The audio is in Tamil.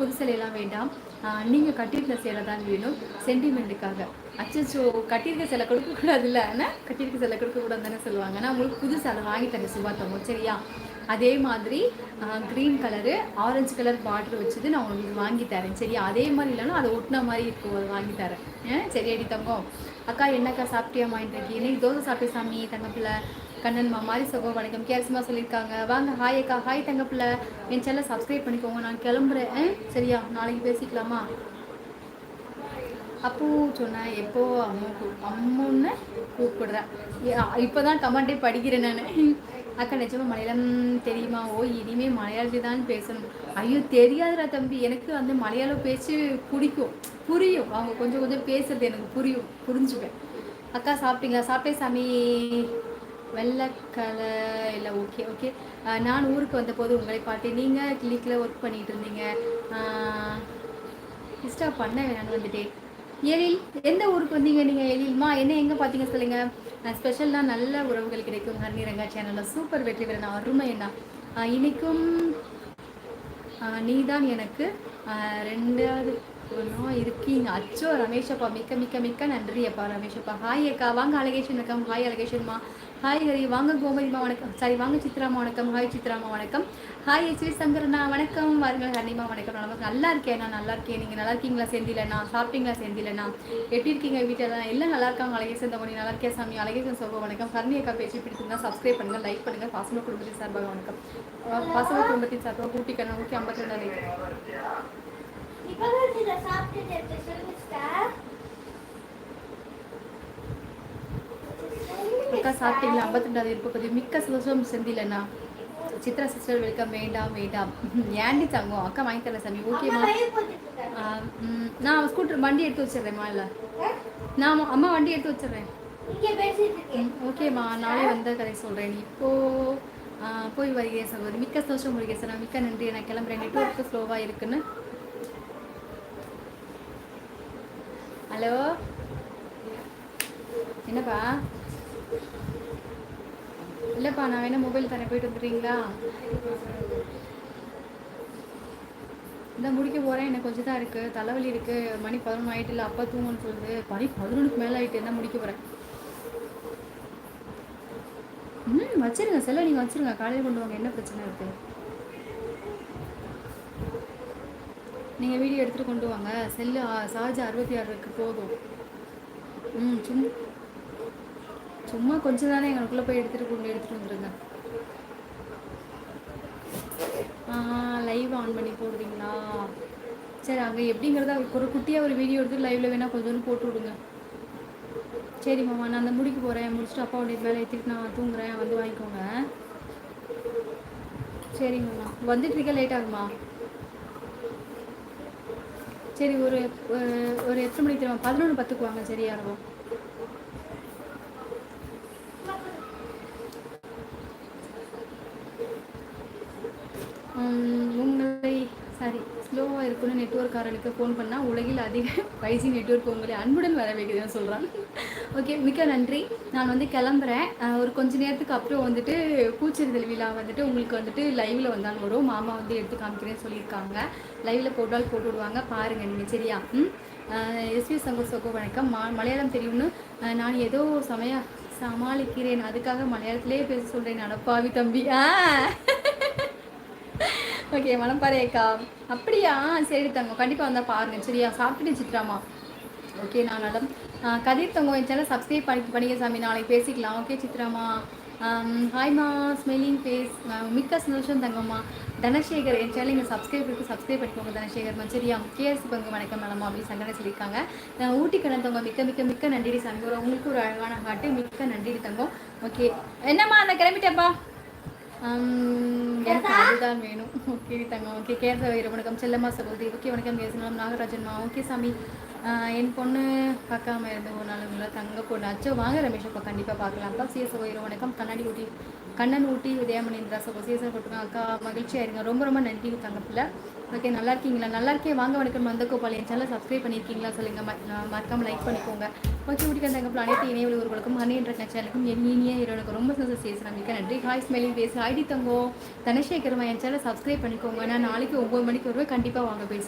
புது சிலையெல்லாம் வேண்டாம். நீங்கள் கட்டியிருக்க சேலை தான் வேணும். சென்டிமெண்ட்டுக்காக அச்சோ கட்டியிருக்க சிலை கொடுக்கக்கூடாதுல்ல? ஆனால் கட்டியிருக்க சேலை கொடுக்கக்கூடாது தானே சொல்லுவாங்க. நான் உங்களுக்கு புது சேலை வாங்கி தரேன் சுபாத்தவங்க சரியா? அதே மாதிரி green colour orange colour border வச்சது நான் உங்களுக்கு வாங்கி தரேன். சரியா? அதே மாதிரி இல்லைன்னா அதை ஒட்டின மாதிரி இருக்கும் அதை வாங்கி தரேன். ஏன்? சரி அடி தங்கம். அக்கா என்னக்கா சாப்பிட்டியாமா இன்றைக்கு இன்னைக்கு தோசை சாப்பிட்டு சாமி தங்கப்பிள்ளை. கண்ணன் மாமாரி சகோ வணக்கம். கேர்ஸ்மா சொல்லியிருக்காங்க. வாங்க ஹாய் அக்கா. ஹாய் தங்கப்பில். என் சேனல் சப்ஸ்கிரைப் பண்ணிக்கோங்க. நான் கிளம்புறேன். சரியா? நாளைக்கு பேசிக்கலாமா? அப்போ சொன்னேன் எப்போ அம்மா அம்முன்னு கூப்பிடுறேன் இப்போ தான் கமெண்டே படிக்கிறேன் நான். அக்கா நிஜமா மலையாளம் தெரியுமா? ஓ இனிமே மலையாளத்தில் தான் பேசணும். ஐயோ தெரியாதுடா தம்பி. எனக்கு அந்த மலையாளம் பேச்சு பிடிக்கும். புரியும். அவங்க கொஞ்சம் கொஞ்சம் பேசுறது எனக்கு புரியும். புரிஞ்சுப்பேன். அக்கா சாப்பிட்டீங்களா? சாப்பிட்டே சாமி. வெள்ளக்கலை இல்லை ஓகே ஓகே நான் ஊருக்கு வந்தபோது உங்களை பார்த்தேன். நீங்கள் கிளிக்கில் ஒர்க் பண்ணிகிட்டு இருந்தீங்க. டிஸ்டர்ப் பண்ண வேணான்னு வந்துட்டேன். எழில் எந்த ஊருக்கு வந்தீங்க நீங்கள் எழில்மா என்ன எங்கே பார்த்தீங்க சொல்லுங்கள் ஸ்பெஷலாக நல்ல உறவுகள் கிடைக்கும். ஹர்னி ரங்கா சேனலில் சூப்பர் வெற்றி பெறணும் அருமை என்ன இன்னைக்கும் நீ தான் எனக்கு ரெண்டாவது ஒன்றும் இருக்கீங்க அச்சோ ரமேஷப்பா மிக்க மிக்க மிக்க நன்றி அப்பா ரமேஷப்பா. ஹாய் அக்கா வாங்க அலகேஷன் அக்கா ஹாய் அலகேஷன்மா ஹாய் ஹரி வாங்க கோமதிமா வணக்கம். சாரி வாங்க சித்ராமா வணக்கம். ஹாய் சித்ராமா வணக்கம். ஹாய் எச்வி சங்கரண்ணா வணக்கம். வாருங்கள் ஹர்னிமா வணக்கம். நல்லா நல்லா இருக்கேன் நான் நல்லா இருக்கேன். நீங்கள் நல்லா இருக்கீங்களா செந்திலண்ணா சாப்பிட்டீங்களா செந்திலண்ணா எப்படி இருக்கீங்க வீட்டில் எல்லாம்? நல்லா இருக்காங்க அழகேசன் தமணி நல்லா இருக்கேன் சாமி. அழகேசன் சோபா வணக்கம். ஹர்னி அக்கா பேச்சு பிடிச்சிருந்தா சப்ஸ்கிரைப் பண்ணுங்கள் லைக் பண்ணுங்கள் பாசம குடும்பத்தின் சார்பாக வணக்கம். பாசம குடும்பத்தின் சார்பாக கூட்டிக்கணும் நூற்றி ஐம்பத்தி ரெண்டு அக்கா சாப்பிட்டீங்களா? ஐம்பத்தி ரெண்டாவது இருப்பு பதிவு. மிக்க சந்தோஷம் செந்திலண்ணா சித்ரா சிஸ்டர் வெல்கம் வேண்டாம் வேண்டாம். ஏண்டி தங்கம்? அக்கா வாங்கி தரல சாமி. ஓகேம்மா நான் ஸ்கூட்டர் வண்டி எடுத்து வச்சிடுறேம்மா இல்லை. நான் அம்மா வண்டி எடுத்து வச்சிடுறேன். ஓகேம்மா நாளே வந்த கதை சொல்கிறேன் இப்போ போய் வருகிறேன் சகோதரி. மிக்க சந்தோஷம் முருகேசன் மிக்க நன்றி. நான் கிளம்புறேன். நெட்ஒர்க்கு ஸ்லோவாக இருக்குன்னு. ஹலோ? என்னப்பா? இல்லைப்பா நான் வேணா மொபைல் தானே போயிட்டு வந்துடுறீங்களா? இந்த முடிக்க போகிறேன் எனக்கு கொஞ்சம் தான் இருக்குது தலைவலி இருக்குது மணி பதினொன்று ஆகிட்டு இல்லை அப்பா தூங்கன்னு சொல்லுது. மணி பதினொன்றுக்கு மேலே ஆகிட்டு என்ன முடிக்க போகிறேன் ம் வச்சிருங்க. செல்ல நீங்கள் வச்சுருங்க. காலையில் கொண்டு வாங்க. என்ன பிரச்சனை இருக்குது நீங்கள் வீடியோ எடுத்துகிட்டு கொண்டு வாங்க. செல்லு சார்ஜ் அறுபத்தி ஆறுக்கு போதும். ம் சும்மா சும்மா கொஞ்சம் தானே எங்களுக்குள்ளே போய் எடுத்துகிட்டு கொண்டு எடுத்துகிட்டு வந்துடுங்க லைவ் ஆன் பண்ணி போடுறீங்களா? சரி அங்கே எப்படிங்கிறத ஒரு குட்டியாக ஒரு வீடியோ எடுத்து லைவில் வேணால் கொஞ்சோண்டு போட்டு விடுங்க. சரி மாமா நான் அந்த முடிக்க போகிறேன் முடிச்சுட்டு அப்பா உடைய வேலை ஏற்றிட்டு நான் தூங்குறேன். வந்து வாங்கிக்கோங்க. சரிங்கம்மா வந்துட்டு இருக்க லேட் ஆகுமா? சரி ஒரு ஒரு எத்தனை மணிக்கு தருவாங்க பதினொன்று பத்துக்கு வாங்க சரியா இருக்கும் உங்களை சாரி ஸ்லோவாக இருக்குன்னு நெட்ஒர்க்காரனுக்கு ஃபோன் பண்ணால் உலகில் அதிக ஃபைவ் ஜி நெட்ஒர்க் உங்களை அன்புடன் வர வைக்குதுன்னு சொல்கிறான் ஓகே மிக்க நன்றி. நான் வந்து கிளம்புறேன். ஒரு கொஞ்ச நேரத்துக்கு அப்புறம் வந்துட்டு பூச்செறிதல் விழா வந்துட்டு உங்களுக்கு வந்துட்டு லைவில் வந்தாலும் வரும். மாமா வந்து எடுத்து காமிக்கிறேன்னு சொல்லியிருக்காங்க. லைவில் போட்டால் போட்டு விடுவாங்க. பாருங்கள் நீங்கள் சரியா? ம்? எஸ்வி சங்கர் சோகோ வணக்கம். மா மலையாளம் தெரியும்னு நான் ஏதோ சமய சமாளிக்கிறேன். அதுக்காக மலையாளத்திலே பேச சொல்கிறேன் நடப்பாவி தம்பி. ஆ. ஓகே மனப்பாறை அக்கா. அப்படியா? சரி தங்க கண்டிப்பாக வந்தால் பாருங்கள் சரியா? சாப்பிட்டு சித்ராமா? ஓகே நான் நலம். கதிர் தங்கம் என் சேனல் சப்ஸ்கிரைப் பண்ணி பண்ணிக்க சாமி. நாளைக்கு பேசிக்கலாம். ஓகே சித்ராமா. ஹாய்மா ஸ்மெல்லிங் ஃபேஸ் மிக்க சந்தோஷம் தங்கம்மா. தனசேகர் என் சேனல் இங்கே சப்ஸ்கிரைப் இருக்குது சப்ஸ்கிரைப் பண்ணிக்கோங்க தனசேகர் சரியா கேஎஸ்சி பங்கு வணக்கம் மேலமா அப்படின்னு சங்கடை சொல்லியிருக்காங்க. ஊட்டி தங்கம் மிக்க மிக்க மிக்க நன்றி சங்கம் உங்களுக்கு ஒரு அழகான ஹாட்டு மிக்க நன்றி தங்கம். ஓகே என்னம்மா அந்த கிளம்பிட்டப்பா எனக்கு அதுதான் வேணும். ஓகே தங்க ஓகே கேரள வணக்கம். செல்லம்மா சகோதரி. ஓகே வணக்கம். பேசணும் நாகராஜன்மா ஓகே சாமி. என் பொண்ணு பார்க்காம இருந்த ஒரு நாளுங்களா தங்க பொண்ணு அச்சோ வாங்க ரமேஷ் அப்பா கண்டிப்பாக பார்க்கலாம்ப்பா சிஎஸ் வைர வணக்கம். கண்ணாடி ஊட்டி கண்ணன் ஊட்டி உதயமணிந்திரா சப்போ சிஎஸ்ஓ போட்டுருங்க அக்கா மகிழ்ச்சியாக இருங்க. ரொம்ப ரொம்ப நன்றி தங்கப்பில் ஓகே நல்லா இருக்கீங்களா? நல்லா இருக்கேன். வாங்க வணக்கம். நந்தகோபால் என் சேனல் சப்ஸ்கிரைப் பண்ணியிருக்கீங்களா சொல்லுங்க. மறக்காமல் லைக் பண்ணிக்கோங்க. ஓகே ஊட்டி தங்கப்பில் அனைத்து இணைய உறவுகளுக்கும் ஹனி என்ற சேனலுக்கும் என் இனிய இறைவனுக்கு ரொம்ப சந்தோஷம் பேசுகிறேன் மிக்க நன்றி. ஹாய் ஸ்மெலிங் பேசு. ஐடி தங்கோ. தனசேகரமா என் சேனல் சப்ஸ்கிரைப் பண்ணிக்கோங்க. நான் நாளைக்கு ஒம்பது மணிக்கு வருவேன். கண்டிப்பாக வாங்க பேசு.